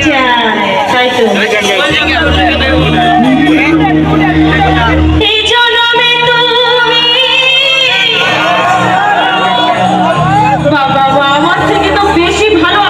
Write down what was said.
যায় তাই তো বাবা আমার থেকে তো বেশি ভালো